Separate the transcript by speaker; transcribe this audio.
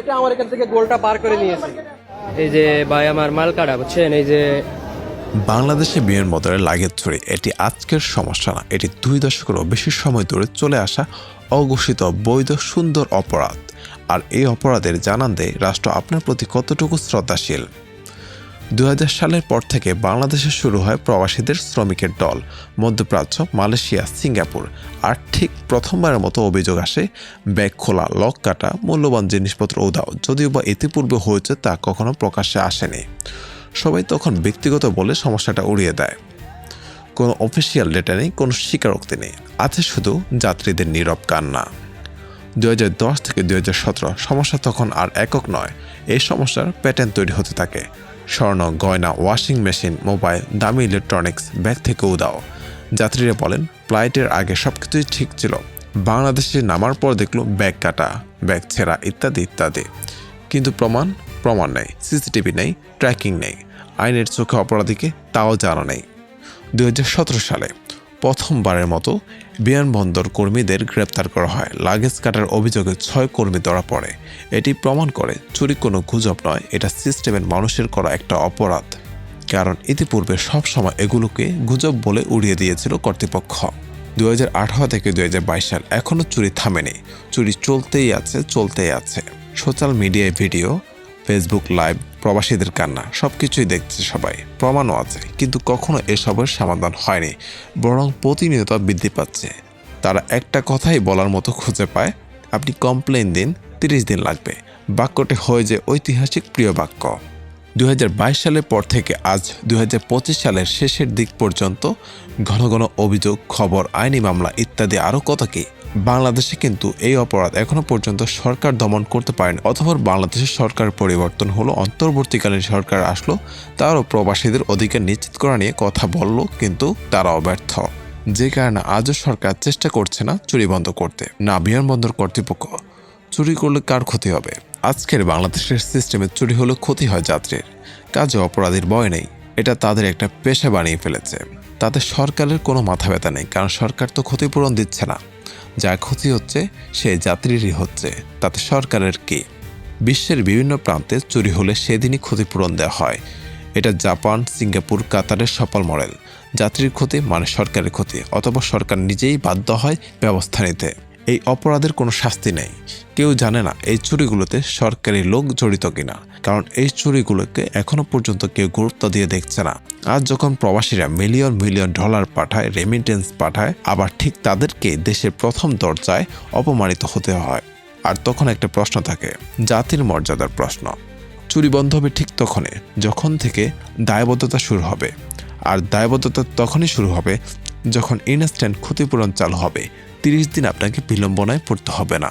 Speaker 1: এটা আমার এখান থেকে গোলটা পার করে নিয়েছে। এই যে ভাই আমার মাল কাটা বুঝছেন? এই যে
Speaker 2: বাংলাদেশে বিয়ের বদলে লাগেজ চুরি এটি আজকের সমস্যা না। এটি দুই দশকেরও বেশি সময় ধরে চলে আসা অঘোষিত বৈধ সুন্দর অপরাধ। আর এই অপরাধের জানান দেয় রাষ্ট্র আপনার প্রতি কতটুকু শ্রদ্ধাশীল? দুই হাজার সালের পর থেকে বাংলাদেশে শুরু হয় প্রবাসীদের শ্রমিকের দল। মধ্যপ্রাচ্য, মালয়েশিয়া, সিঙ্গাপুর। আর ঠিক প্রথমবারের মতো অভিযোগ আসে, ব্যাগ খোলা, লক কাটা, মূল্যবান জিনিসপত্র উধাও। যদিও বা ইতিপূর্বে হয়েছে তা কখনো প্রকাশ্যে আসেনি। সবাই তখন ব্যক্তিগত বলে সমস্যাটা উড়িয়ে দেয়। কোনো অফিসিয়াল ডেটা নেই, কোনো স্বীকারোক্তি নেই। আছে শুধু যাত্রীদের নীরব কান্না। দুই হাজার দশ থেকে দুই হাজার সতেরো সমস্যা তখন আর একক নয়। এই সমস্যার প্যাটার্ন তৈরি হতে থাকে। স্বর্ণ, গয়না, ওয়াশিং মেশিন, মোবাইল, দামি ইলেকট্রনিক্স, ব্যাগ থেকেও দাও যাত্রীরা বলেন, ফ্লাইটের আগে সব কিছুই ঠিক ছিল। বাংলাদেশে নামার পর দেখল ব্যাগ কাটা, ব্যাগ ছেঁড়া, ইত্যাদি ইত্যাদি। কিন্তু প্রমাণ? প্রমাণ নেই, সিসিটিভি নেই, ট্র্যাকিং নেই। আইনের চোখে অপরাধীকে তাও জানা নেই। দু হাজার সতেরো সালে প্রথমবারের মতো বিমানবন্দর কর্মীদের গ্রেপ্তার করা হয়। লাগেজ কাটার অভিযোগে ছয় কর্মী ধরা পড়ে। এটি প্রমাণ করে চুরি কোনো গুজব নয়, এটা সিস্টেমের মানুষের করা একটা অপরাধ। কারণ ইতিপূর্বে সবসময় এগুলোকে গুজব বলে উড়িয়ে দিয়েছিল কর্তৃপক্ষ। দুই হাজার আঠারো থেকে দুই হাজার বাইশ সাল এখনও চুরি থামেনি। চুরি চলতেই আছে চলতেই আছে। সোশ্যাল মিডিয়ায় ভিডিও, ফেসবুক লাইভ প্রবাসীদের কান্না সব কিছুই দেখছে সবাই। প্রমাণও আছে, কিন্তু কখনো এসবের সমাধান হয়নি, বরং প্রতিনিয়ত বৃদ্ধি পাচ্ছে। তারা একটা কথাই বলার মতো খুঁজে পায়, আপনি কমপ্লেন দিন, তিরিশ দিন লাগবে। বাক্যটি হয়ে যে ঐতিহাসিক প্রিয় বাক্য। দু হাজার বাইশ সালের পর থেকে আজ দু হাজার পঁচিশ সালের শেষের দিক পর্যন্ত ঘন ঘন অভিযোগ, খবর, আইনি মামলা ইত্যাদি আরও কত কি বাংলাদেশে কিন্তু এই অপরাধ এখনও পর্যন্ত সরকার দমন করতে পারেনি। অথবা বাংলাদেশের সরকার পরিবর্তন হলো, অন্তর্বর্তীকালীন সরকার আসলো, তারও প্রবাসীদের অধিকার নিশ্চিত করা নিয়ে কথা বলল কিন্তু তারা অব্যর্থ। যে কারণে আজও সরকার চেষ্টা করছে না চুরি বন্ধ করতে। না বিমানবন্দর কর্তৃপক্ষ, চুরি করলে কার ক্ষতি হবে? আজকের বাংলাদেশের সিস্টেমে চুরি হলে ক্ষতি হয় যাত্রীর। কাজে অপরাধীর ভয় নেই, এটা তাদের একটা পেশা বানিয়ে ফেলেছে। তাতে সরকারের কোনো মাথা ব্যথা নেই, কারণ সরকার তো ক্ষতিপূরণ দিচ্ছে না। যা ক্ষতি হচ্ছে সে যাত্রীরই হচ্ছে। তাতে সরকারের কি? বিশ্বের বিভিন্ন প্রান্তে চুরি হলে সেদিনই ক্ষতিপূরণ দেওয়া হয়। এটা জাপান, সিঙ্গাপুর, কাতারের সফল মডেল। যাত্রীর ক্ষতি মানে সরকারের ক্ষতি, অথবা সরকার নিজেই বাধ্য হয় ব্যবস্থা নিতে। এই অপরাধের কোনো শাস্তি নেই। কেউ জানে না এই চুরিগুলোতে সরকারি লোক জড়িত কিনা। কারণ এই চুরিগুলোকে এখনও পর্যন্ত কেউ গুরুত্ব দিয়ে দেখছে না। আজ যখন প্রবাসীরা মিলিয়ন মিলিয়ন ডলার পাঠায় রেমিটেন্স পাঠায়, আবার ঠিক তাদেরকে দেশের প্রথম দরজায় অপমানিত হতে হয়। আর তখন একটা প্রশ্ন থাকে, জাতির মর্যাদার প্রশ্ন। চুরি বন্ধ হবে ঠিক তখনই, যখন থেকে দায়বদ্ধতা শুরু হবে। আর দায়বদ্ধতা তখনই শুরু হবে যখন ইনস্ট্যান্ট ক্ষতিপূরণ চালু হবে। তিরিশ দিন আপনাকে বিলম্বনায় পড়তে হবে না।